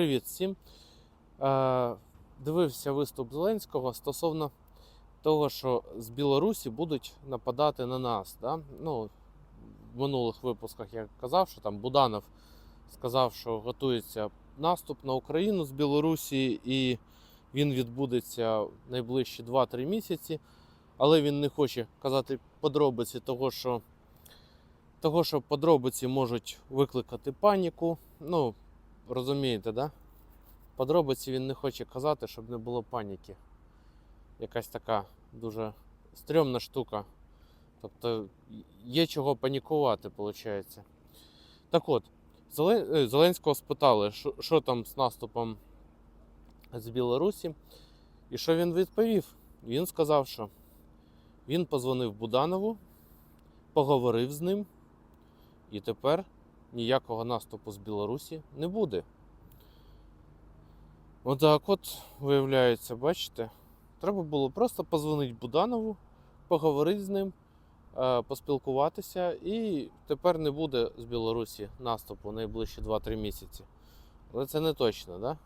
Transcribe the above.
Привіт всім. Е, Дивився виступ Зеленського стосовно того, що з Білорусі будуть нападати на нас. Да? Ну, в минулих випусках я казав, що там Буданов сказав, що готується наступ на Україну з Білорусі, і він відбудеться найближчі 2-3 місяці. Але він не хоче казати подробиці того, що, того, що подробиці можуть викликати паніку. Ну, розумієте, да? Подробиці він не хоче казати, щоб не було паніки. Якась така дуже стрьомна штука. Тобто є чого панікувати, виходить. Так от, е, Зеленського спитали, що, там з наступом з Білорусі. І що він відповів? Він сказав, що він позвонив Буданову, поговорив з ним, і тепер ніякого наступу з Білорусі не буде. Отак от, виявляється, бачите, треба було просто позвонити Буданову, поговорити з ним, е, поспілкуватися, і тепер не буде з Білорусі наступу найближчі 2-3 місяці. Але це не точно, так?